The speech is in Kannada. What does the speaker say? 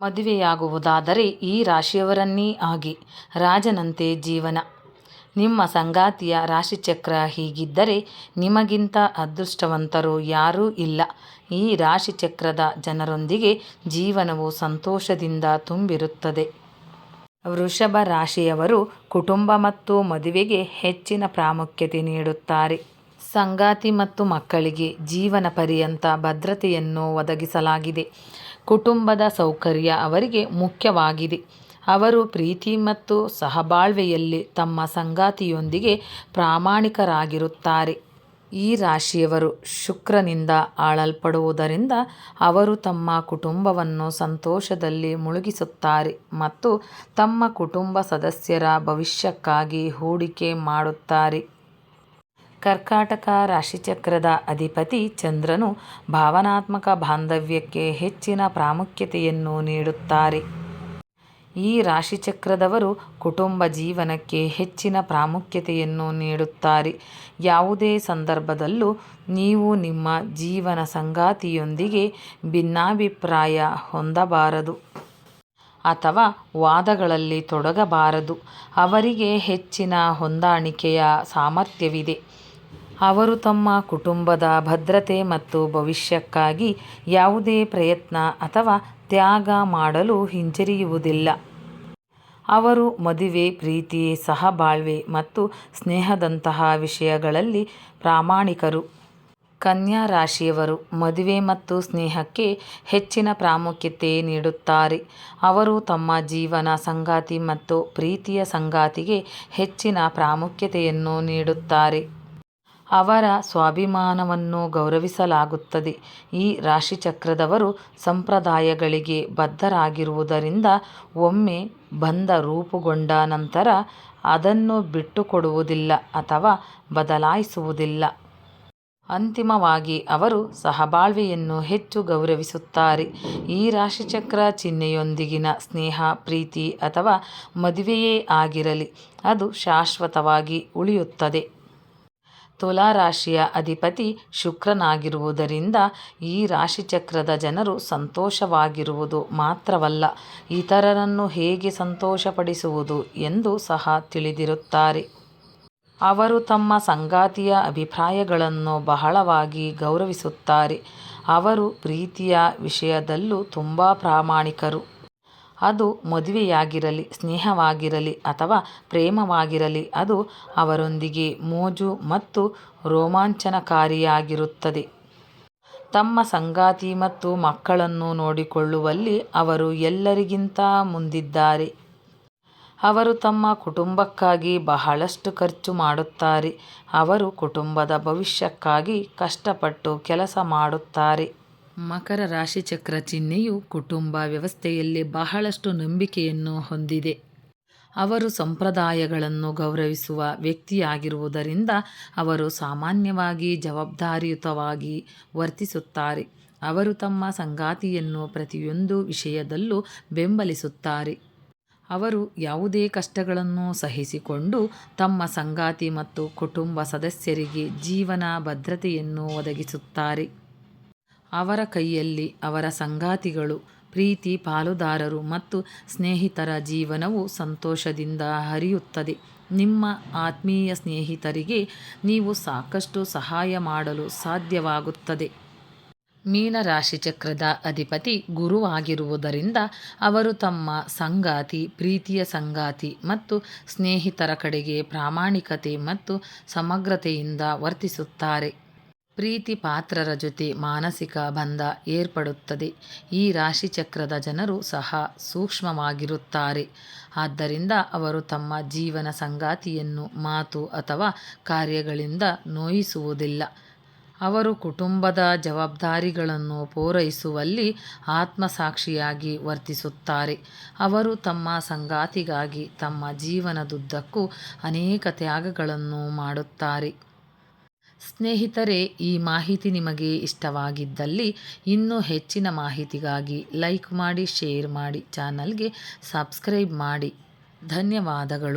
ಮದುವೆಯಾಗುವುದಾದರೆ ಈ ರಾಶಿಯವರನ್ನೇ ಆಗಿ. ರಾಜನಂತೆ ಜೀವನ. ನಿಮ್ಮ ಸಂಗಾತಿಯ ರಾಶಿಚಕ್ರ ಹೀಗಿದ್ದರೆ ನಿಮಗಿಂತ ಅದೃಷ್ಟವಂತರು ಯಾರೂ ಇಲ್ಲ. ಈ ರಾಶಿಚಕ್ರದ ಜನರೊಂದಿಗೆ ಜೀವನವು ಸಂತೋಷದಿಂದ ತುಂಬಿರುತ್ತದೆ. ವೃಷಭ ರಾಶಿಯವರು ಕುಟುಂಬ ಮತ್ತು ಮದುವೆಗೆ ಹೆಚ್ಚಿನ ಪ್ರಾಮುಖ್ಯತೆ ನೀಡುತ್ತಾರೆ. ಸಂಗಾತಿ ಮತ್ತು ಮಕ್ಕಳಿಗೆ ಜೀವನ ಪರ್ಯಂತ ಭದ್ರತೆಯನ್ನು ಒದಗಿಸಲಾಗಿದೆ. ಕುಟುಂಬದ ಸೌಕರ್ಯ ಅವರಿಗೆ ಮುಖ್ಯವಾಗಿದೆ. ಅವರು ಪ್ರೀತಿ ಮತ್ತು ಸಹಬಾಳ್ವೆಯಲ್ಲಿ ತಮ್ಮ ಸಂಗಾತಿಯೊಂದಿಗೆ ಪ್ರಾಮಾಣಿಕರಾಗಿರುತ್ತಾರೆ. ಈ ರಾಶಿಯವರು ಶುಕ್ರನಿಂದ ಆಳಲ್ಪಡುವುದರಿಂದ ಅವರು ತಮ್ಮ ಕುಟುಂಬವನ್ನು ಸಂತೋಷದಲ್ಲಿ ಮುಳುಗಿಸುತ್ತಾರೆ ಮತ್ತು ತಮ್ಮ ಕುಟುಂಬ ಸದಸ್ಯರ ಭವಿಷ್ಯಕ್ಕಾಗಿ ಹೂಡಿಕೆ ಮಾಡುತ್ತಾರೆ. ಕರ್ಕಾಟಕ ರಾಶಿಚಕ್ರದ ಅಧಿಪತಿ ಚಂದ್ರನು ಭಾವನಾತ್ಮಕ ಬಾಂಧವ್ಯಕ್ಕೆ ಹೆಚ್ಚಿನ ಪ್ರಾಮುಖ್ಯತೆಯನ್ನು ನೀಡುತ್ತಾರೆ. ಈ ರಾಶಿಚಕ್ರದವರು ಕುಟುಂಬ ಜೀವನಕ್ಕೆ ಹೆಚ್ಚಿನ ಪ್ರಾಮುಖ್ಯತೆಯನ್ನು ನೀಡುತ್ತಾರೆ. ಯಾವುದೇ ಸಂದರ್ಭದಲ್ಲೂ ನೀವು ನಿಮ್ಮ ಜೀವನ ಸಂಗಾತಿಯೊಂದಿಗೆ ಭಿನ್ನಾಭಿಪ್ರಾಯ ಹೊಂದಬಾರದು ಅಥವಾ ವಾದಗಳಲ್ಲಿ ತೊಡಗಬಾರದು. ಅವರಿಗೆ ಹೆಚ್ಚಿನ ಹೊಂದಾಣಿಕೆಯ ಸಾಮರ್ಥ್ಯವಿದೆ. ಅವರು ತಮ್ಮ ಕುಟುಂಬದ ಭದ್ರತೆ ಮತ್ತು ಭವಿಷ್ಯಕ್ಕಾಗಿ ಯಾವುದೇ ಪ್ರಯತ್ನ ಅಥವಾ ತ್ಯಾಗ ಮಾಡಲು ಹಿಂಜರಿಯುವುದಿಲ್ಲ. ಅವರು ಮದುವೆ, ಪ್ರೀತಿ, ಸಹಬಾಳ್ವೆ ಮತ್ತು ಸ್ನೇಹದಂತಹ ವಿಷಯಗಳಲ್ಲಿ ಪ್ರಾಮಾಣಿಕರು. ಕನ್ಯಾ ರಾಶಿಯವರು ಮದುವೆ ಮತ್ತು ಸ್ನೇಹಕ್ಕೆ ಹೆಚ್ಚಿನ ಪ್ರಾಮುಖ್ಯತೆ ನೀಡುತ್ತಾರೆ. ಅವರು ತಮ್ಮ ಜೀವನ ಸಂಗಾತಿ ಮತ್ತು ಪ್ರೀತಿಯ ಸಂಗಾತಿಗೆ ಹೆಚ್ಚಿನ ಪ್ರಾಮುಖ್ಯತೆಯನ್ನು ನೀಡುತ್ತಾರೆ. ಅವರ ಸ್ವಾಭಿಮಾನವನ್ನು ಗೌರವಿಸಲಾಗುತ್ತದೆ. ಈ ರಾಶಿಚಕ್ರದವರು ಸಂಪ್ರದಾಯಗಳಿಗೆ ಬದ್ಧರಾಗಿರುವುದರಿಂದ ಒಮ್ಮೆ ಬಂಧ ರೂಪುಗೊಂಡ ನಂತರ ಅದನ್ನು ಬಿಟ್ಟುಕೊಡುವುದಿಲ್ಲ ಅಥವಾ ಬದಲಾಯಿಸುವುದಿಲ್ಲ. ಅಂತಿಮವಾಗಿ ಅವರು ಸಹಬಾಳ್ವೆಯನ್ನು ಹೆಚ್ಚು ಗೌರವಿಸುತ್ತಾರೆ. ಈ ರಾಶಿಚಕ್ರ ಚಿಹ್ನೆಯೊಂದಿಗಿನ ಸ್ನೇಹ, ಪ್ರೀತಿ ಅಥವಾ ಮದುವೆಯೇ ಆಗಿರಲಿ ಅದು ಶಾಶ್ವತವಾಗಿ ಉಳಿಯುತ್ತದೆ. ತುಲಾ ರಾಶಿಯ ಅಧಿಪತಿ ಶುಕ್ರನಾಗಿರುವುದರಿಂದ ಈ ರಾಶಿಚಕ್ರದ ಜನರು ಸಂತೋಷವಾಗಿರುವುದು ಮಾತ್ರವಲ್ಲ, ಇತರರನ್ನು ಹೇಗೆ ಸಂತೋಷಪಡಿಸುವುದು ಎಂದು ಸಹ ತಿಳಿದಿರುತ್ತಾರೆ. ಅವರು ತಮ್ಮ ಸಂಗಾತಿಯ ಅಭಿಪ್ರಾಯಗಳನ್ನು ಬಹಳವಾಗಿ ಗೌರವಿಸುತ್ತಾರೆ. ಅವರು ಪ್ರೀತಿಯ ವಿಷಯದಲ್ಲೂ ತುಂಬ ಪ್ರಾಮಾಣಿಕರು. ಅದು ಮದುವೆಯಾಗಿರಲಿ, ಸ್ನೇಹವಾಗಿರಲಿ ಅಥವಾ ಪ್ರೇಮವಾಗಿರಲಿ ಅದು ಅವರೊಂದಿಗೆ ಮೋಜು ಮತ್ತು ರೋಮಾಂಚನಕಾರಿಯಾಗಿರುತ್ತದೆ. ತಮ್ಮ ಸಂಗಾತಿ ಮತ್ತು ಮಕ್ಕಳನ್ನು ನೋಡಿಕೊಳ್ಳುವಲ್ಲಿ ಅವರು ಎಲ್ಲರಿಗಿಂತ ಮುಂದಿದ್ದಾರೆ. ಅವರು ತಮ್ಮ ಕುಟುಂಬಕ್ಕಾಗಿ ಬಹಳಷ್ಟು ಖರ್ಚು ಮಾಡುತ್ತಾರೆ. ಅವರು ಕುಟುಂಬದ ಭವಿಷ್ಯಕ್ಕಾಗಿ ಕಷ್ಟಪಟ್ಟು ಕೆಲಸ ಮಾಡುತ್ತಾರೆ. ಮಕರ ರಾಶಿಚಕ್ರ ಚಿಹ್ನೆಯು ಕುಟುಂಬ ವ್ಯವಸ್ಥೆಯಲ್ಲಿ ಬಹಳಷ್ಟು ನಂಬಿಕೆಯನ್ನು ಹೊಂದಿದೆ. ಅವರು ಸಂಪ್ರದಾಯಗಳನ್ನು ಗೌರವಿಸುವ ವ್ಯಕ್ತಿಯಾಗಿರುವುದರಿಂದ ಅವರು ಸಾಮಾನ್ಯವಾಗಿ ಜವಾಬ್ದಾರಿಯುತವಾಗಿ ವರ್ತಿಸುತ್ತಾರೆ. ಅವರು ತಮ್ಮ ಸಂಗಾತಿಯನ್ನು ಪ್ರತಿಯೊಂದು ವಿಷಯದಲ್ಲೂ ಬೆಂಬಲಿಸುತ್ತಾರೆ. ಅವರು ಯಾವುದೇ ಕಷ್ಟಗಳನ್ನು ಸಹಿಸಿಕೊಂಡು ತಮ್ಮ ಸಂಗಾತಿ ಮತ್ತು ಕುಟುಂಬ ಸದಸ್ಯರಿಗೆ ಜೀವನ ಭದ್ರತೆಯನ್ನು ಒದಗಿಸುತ್ತಾರೆ. ಅವರ ಕೈಯಲ್ಲಿ ಅವರ ಸಂಗಾತಿಗಳು, ಪ್ರೀತಿ ಪಾಲುದಾರರು ಮತ್ತು ಸ್ನೇಹಿತರ ಜೀವನವು ಸಂತೋಷದಿಂದ ಹರಿಯುತ್ತದೆ. ನಿಮ್ಮ ಆತ್ಮೀಯ ಸ್ನೇಹಿತರಿಗೆ ನೀವು ಸಾಕಷ್ಟು ಸಹಾಯ ಮಾಡಲು ಸಾಧ್ಯವಾಗುತ್ತದೆ. ಮೀನರಾಶಿ ಚಕ್ರದ ಅಧಿಪತಿ ಗುರುವಾಗಿರುವುದರಿಂದ ಅವರು ತಮ್ಮ ಸಂಗಾತಿ, ಪ್ರೀತಿಯ ಸಂಗಾತಿ ಮತ್ತು ಸ್ನೇಹಿತರ ಕಡೆಗೆ ಪ್ರಾಮಾಣಿಕತೆ ಮತ್ತು ಸಮಗ್ರತೆಯಿಂದ ವರ್ತಿಸುತ್ತಾರೆ. ಪ್ರೀತಿಪಾತ್ರರ ಜೊತೆ ಮಾನಸಿಕ ಬಂಧ ಏರ್ಪಡುತ್ತದೆ. ಈ ರಾಶಿಚಕ್ರದ ಜನರು ಸಹ ಸೂಕ್ಷ್ಮವಾಗಿರುತ್ತಾರೆ. ಆದ್ದರಿಂದ ಅವರು ತಮ್ಮ ಜೀವನ ಸಂಗಾತಿಯನ್ನು, ಮಾತು ಅಥವಾ ಕಾರ್ಯಗಳಿಂದ ನೋಯಿಸುವುದಿಲ್ಲ. ಅವರು ಕುಟುಂಬದ ಜವಾಬ್ದಾರಿಗಳನ್ನು ಪೂರೈಸುವಲ್ಲಿ ಆತ್ಮಸಾಕ್ಷಿಯಾಗಿ ವರ್ತಿಸುತ್ತಾರೆ. ಅವರು ತಮ್ಮ ಸಂಗಾತಿಗಾಗಿ ತಮ್ಮ ಜೀವನದುದ್ದಕ್ಕೂ ಅನೇಕ ತ್ಯಾಗಗಳನ್ನು ಮಾಡುತ್ತಾರೆ. ಸ್ನೇಹಿತರೆ ಈ ಮಾಹಿತಿ ನಿಮಗೆ ಇಷ್ಟವಾಗಿದ್ದಲ್ಲಿ ಇನ್ನೂ ಹೆಚ್ಚಿನ ಮಾಹಿತಿಗಾಗಿ ಲೈಕ್ ಮಾಡಿ, ಶೇರ್ ಮಾಡಿ, ಚಾನಲ್ಗೆ ಸಬ್ಸ್ಕ್ರೈಬ್ ಮಾಡಿ. ಧನ್ಯವಾದಗಳು.